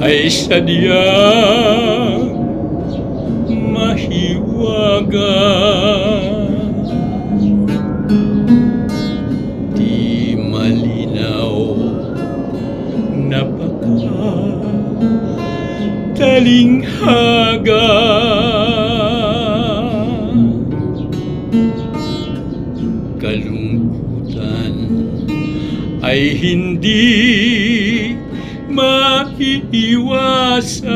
ay sadyang mahiwaga. Di malinaw napaka talinghaga Kalungkutan ay hindi maiiwasan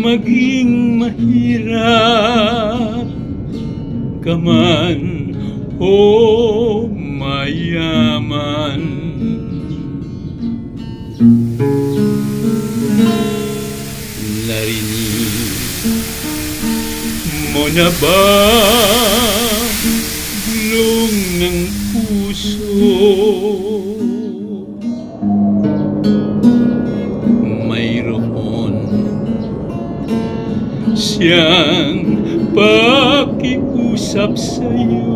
Maging mahirap ka man o mayaman. Narinig mo na ba? Bulong ng puso mayroon siyang pakiusap sa'yo.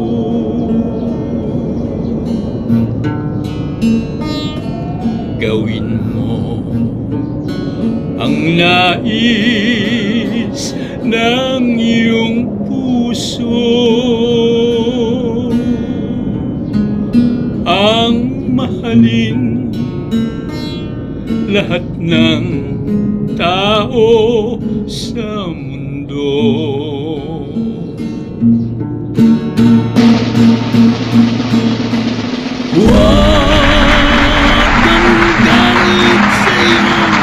Gawin mo ang nais ng iyong puso ang mahalin lahat ng tao sa mundo. Huwag kang galit sa iyong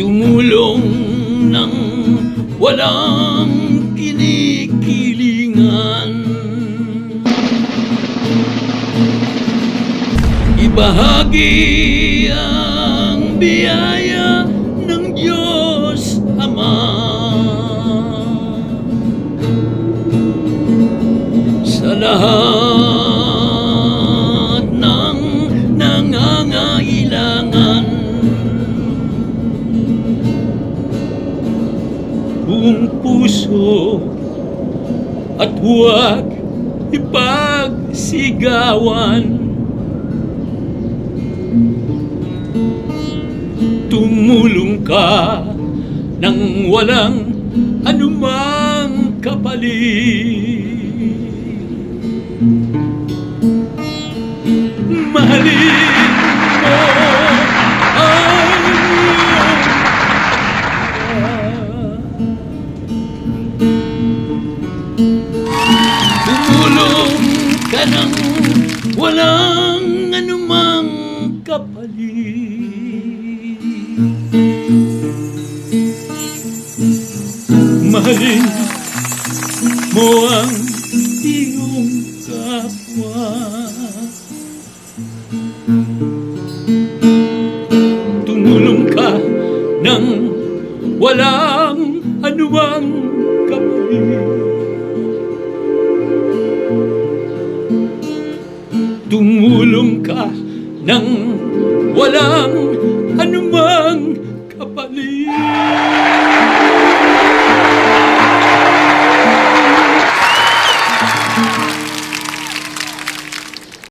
tumulong ng walang kinikilingan. Ibahagi ang biyaya ng Diyos Ama. Sa lahat buong puso at huwag ipagsigawan. Tumulong ka nang walang anumang kapalit. Mahalin ka nang walang anumang kapalit. Mahalin mo ang iyong kapwa. Tumulong ka nang walang anumang kapalit. Tumulong ka nang walang anumang kapalit.